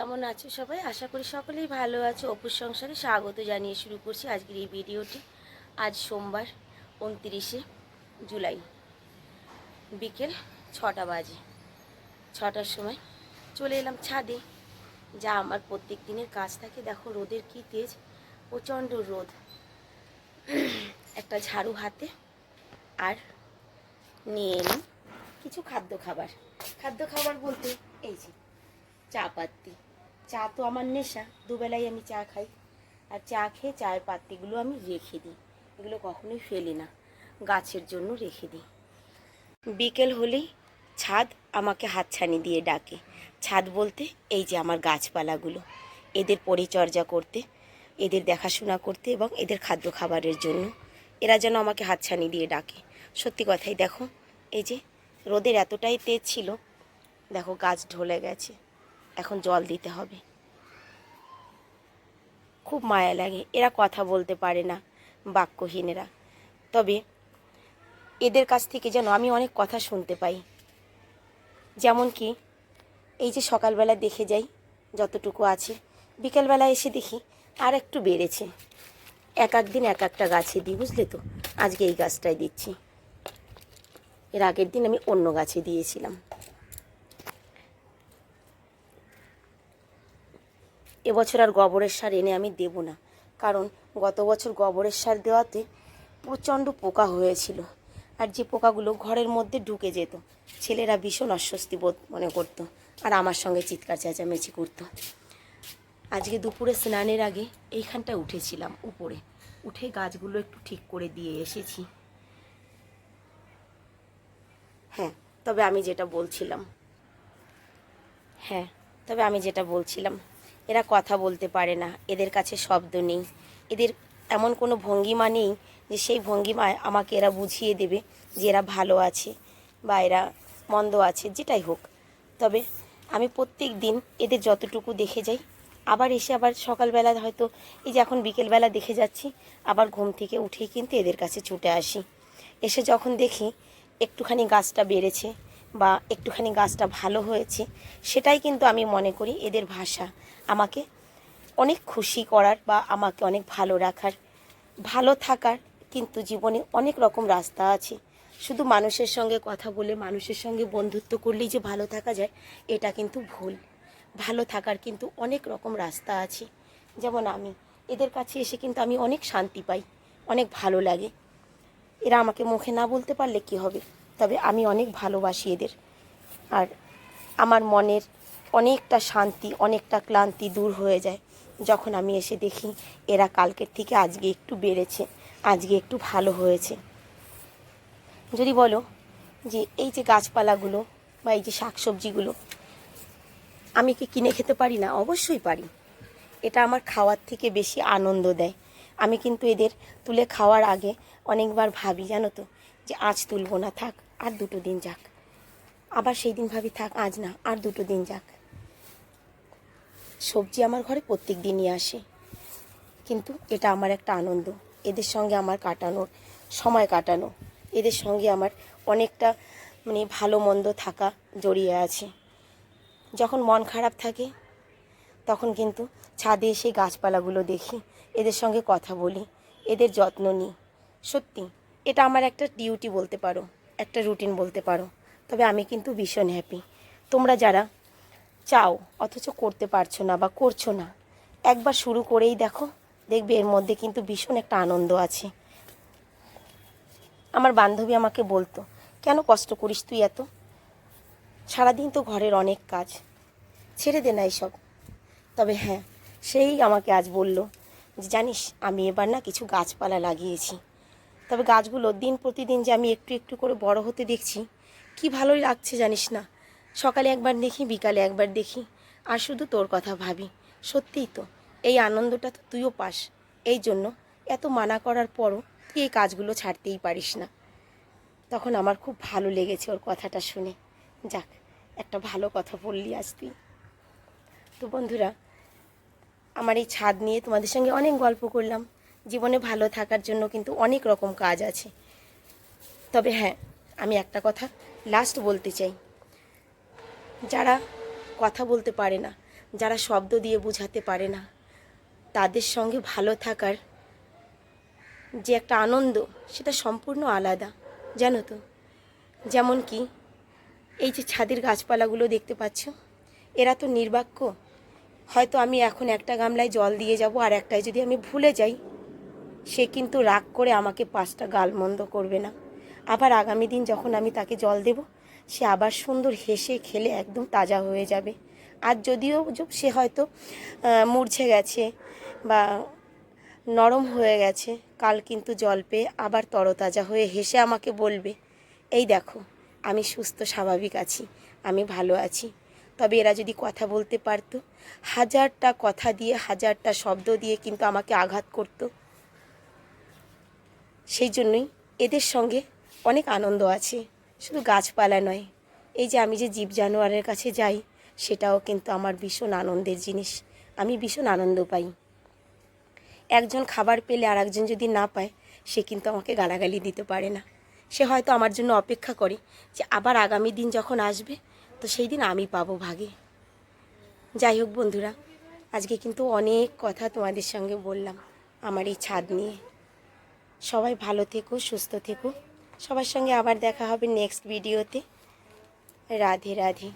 কেমন আছো সবাই? আশা করি সকলেই ভালো আছো। অপুর সংসারে স্বাগত জানিয়ে শুরু করছি আজকের এই ভিডিওটি। আজ সোমবার, উনত্রিশে জুলাই, বিকেল ছটা বাজে। ছটার সময় চলে এলাম ছাদে। যা আমার প্রত্যেক দিনের কাজ থাকে। দেখো রোদের কী তেজ, প্রচণ্ড রোদ। একটা ঝাড়ু হাতে আর নিয়ে এলাম কিছু খাদ্য খাবার। খাদ্য খাবার বলতে এই যে চা পাত্তি চা তো আমার নেশা, দুবেলাই আমি চা খাই। আর চা খেয়ে চায়ের পাত্তিগুলো আমি রেখে দিই। এগুলো কখনোই ফেলি না, গাছের জন্য রেখে দিই। বিকেল হলেই ছাদ আমাকে হাতছানি দিয়ে ডাকে। ছাদ বলতে এই যে আমার গাছপালাগুলো, এদের পরিচর্যা করতে, এদের দেখাশোনা করতে এবং এদের খাদ্য খাবারের জন্য। এরা যেন আমাকে হাতছানি দিয়ে ডাকে। সত্যি কথাই দেখো, এই যে রোদের এতটাই তেজ ছিল, দেখো গাছ ঢলে গেছে। এখন জল দিতে হবে। খুব মায়া লাগে, এরা কথা বলতে পারে না বাক্যহীনেরা। তবে এদের কাছ থেকে যেন আমি অনেক কথা শুনতে পাই। যেমন কি, এই যে সকালবেলা দেখে যাই যতটুকু আছে, বিকেলবেলা এসে দেখি আর একটু বেড়েছে। এক এক দিন এক একটা গাছে দিই, বুঝলে তো? আজকে এই গাছটাই দিচ্ছি। এর আগের দিন আমি অন্য গাছে দিয়েছিলাম। এবছর আর গোবরের সার এনে আমি দেব না। কারণ গত বছর গোবরের সার দেওয়াতে প্রচণ্ড পোকা হয়েছিল আর যে পোকাগুলো ঘরের মধ্যে ঢুকে যেত, ছেলেরা ভীষণ অস্বস্তি বোধ মনে করতো আর আমার সঙ্গে চিৎকার চেঁচামেচি করতো। আজকে দুপুরে স্নানের আগে এইখানটায় উঠেছিলাম উপরে। উঠে গাছগুলো একটু ঠিক করে দিয়ে এসেছি। হ্যাঁ তবে আমি যেটা বলছিলাম। হ্যাঁ তবে আমি যেটা বলছিলাম এরা কথা বলতে পারে না, এদের কাছে শব্দ নেই। এদের এমন কোনো ভঙ্গিমা নেই যে সেই ভঙ্গিমায় আমাকে এরা বুঝিয়ে দেবে যে এরা ভালো আছে বা এরা মন্দ আছে, যেটাই হোক। তবে আমি প্রত্যেক দিন এদের যতটুকু দেখে যাই, আবার এসে আবার সকালবেলা হয়তো এই যে এখন বিকেলবেলা দেখে যাচ্ছি, আবার ঘুম থেকে উঠেই কিন্তু এদের কাছে ছুটে আসি। এসে যখন দেখি একটুখানি গাছটা বেড়েছে বা একটুখানি গাছটা ভালো হয়েছে, সেটাই কিন্তু আমি মনে করি এদের ভাষা। আমাকে অনেক খুশি করার বা আমাকে অনেক ভালো রাখার, ভালো থাকার কিন্তু জীবনে অনেক রকম রাস্তা আছে। শুধু মানুষের সঙ্গে কথা বলে, মানুষের সঙ্গে বন্ধুত্ব করলেই যে ভালো থাকা যায়, এটা কিন্তু ভুল। ভালো থাকার কিন্তু অনেক রকম রাস্তা আছে। যেমন আমি, এদের কাছে এসে কিন্তু আমি অনেক শান্তি পাই, অনেক ভালো লাগে। এরা আমাকে মুখে না বলতে পারলে কি হবে? তবে আমি অনেক ভালোবাসি এদের। আর আমার মনের অনেকটা শান্তি, অনেকটা ক্লান্তি দূর হয়ে যায় যখন আমি এসে দেখি এরা কালকের থেকে আজকে একটু বেড়েছে, আজকে একটু ভালো হয়েছে। যদি বলো যে এই যে গাছপালাগুলো বা এই যে শাকসবজিগুলো, আমি কি কিনে খেতে পারি না? অবশ্যই পারি। এটা আমার খাওয়ার থেকে বেশি আনন্দ দেয়। আমি কিন্তু এদের তুলে খাওয়ার আগে অনেকবার ভাবি, জানো তো, যে আজ তুলবো না, থাক। আর দুটো দিন যাক। আবার সেই দিন ভাবি থাক, আজ না, আর দুটো দিন যাক। সবজি আমার ঘরে প্রত্যেক দিনই আসে। কিন্তু এটা আমার একটা আনন্দ। এদের সঙ্গে আমার কাটানোর সময় কাটানো। এদের সঙ্গে আমার অনেকটা মানে ভালো মন্দ থাকা জড়িয়ে আছে। যখন মন খারাপ থাকে, তখন কিন্তু ছাদে এসে গাছপালাগুলো দেখি, এদের সঙ্গে কথা বলি, এদের যত্ন নিই। সত্যি, এটা আমার একটা ডিউটি বলতে পারো। একটা রুটিন বলতে পারো। তবে আমি কিন্তু ভীষণ হ্যাপি তোমরা যারা চাও, অথচ করতে পারছ না বা করছ না, একবার শুরু করেই দেখো, দেখবে এর মধ্যে কিন্তু ভীষণ একটা আনন্দ আছে। আমার বান্ধবী আমাকে বলতো, কেন কষ্ট করিস তুই এত? সারাদিন তো ঘরের অনেক কাজ, ছেড়ে দে না এইসব তবে হ্যাঁ সেই আমাকে আজ বলল যে, জানিস, আমি এবার না কিছু গাছপালা লাগিয়েছি। তবে গাছগুলো দিন প্রতিদিন যে আমি একটু একটু করে বড় হতে দেখছি, কি ভালোই লাগছে জানিস না? সকালে একবার দেখি, বিকালে একবার দেখি। আর শুধু তোর কথা ভাবি। সত্যিই তো, এই আনন্দটা তো তুইও পাস। এই জন্য এত মানা করার পরও তুই এই কাজগুলো ছাড়তেই পারিস না। তখন আমার খুব ভালো লেগেছে ওর কথাটা শুনে। যাক, একটা ভালো কথা বললি আজ তুই। তো বন্ধুরা, আমার এই ছাদ নিয়ে তোমাদের সঙ্গে অনেক গল্প করলাম। জীবনে ভালো থাকার জন্য কিন্তু অনেক রকম কাজ আছে। তবে হ্যাঁ আমি একটা কথা লাস্ট বলতে চাই। যারা কথা বলতে পারে না, যারা শব্দ দিয়ে বোঝাতে পারে না, তাদের সঙ্গে ভালো থাকার যে একটা আনন্দ, সেটা সম্পূর্ণ আলাদা। জানো তো? যেমন কি, এই যে ছাদের গাছপালাগুলো দেখতে পাচ্ছ, এরা তো নির্বাক্য। হয়তো আমি এখন একটা গামলায় জল দিয়ে যাব আর একটায় যদি আমি ভুলে যাই সে কিন্তু রাগ করে আমাকে পাঁচটা গালমন্দ করবে না। আবার আগামী দিন যখন আমি তাকে জল দেব, সে আবার সুন্দর হেসে খেলে একদম তাজা হয়ে যাবে। আর যদিও সে হয়তো মূর্ছে গেছে বা নরম হয়ে গেছে, কাল কিন্তু জল পেয়ে আবার তরতাজা হয়ে হেসে আমাকে বলবে, এই দেখো, আমি সুস্থ, স্বাভাবিক আছি, আমি ভালো আছি। তবে এরা যদি কথা বলতে পারতো, হাজারটা কথা দিয়ে, হাজারটা শব্দ দিয়ে কিন্তু আমাকে আঘাত করতো। সেই জন্যই এদের সঙ্গে অনেক আনন্দ আছে। শুধু গাছপালা নয়, এই যে আমি যে জীব জানোয়ারের কাছে যাই, সেটাও কিন্তু আমার ভীষণ আনন্দের জিনিস। আমি ভীষণ আনন্দ পাই। একজন খাবার পেলে আর একজন যদি না পায়, সে কিন্তু আমাকে গালাগালি দিতে পারে না। সে হয়তো আমার জন্য অপেক্ষা করে যে আবার আগামী দিন যখন আসবে, তো সেই দিন আমি পাবো ভাগে। যাই হোক বন্ধুরা, আজকে কিন্তু অনেক কথা তোমাদের সঙ্গে বললাম, আমার এই ছাদ নিয়ে। সবাই ভালো থেকো সুস্থ থেকো। সবার সঙ্গে আবার দেখা হবে নেক্সট ভিডিওতে রাধে রাধে।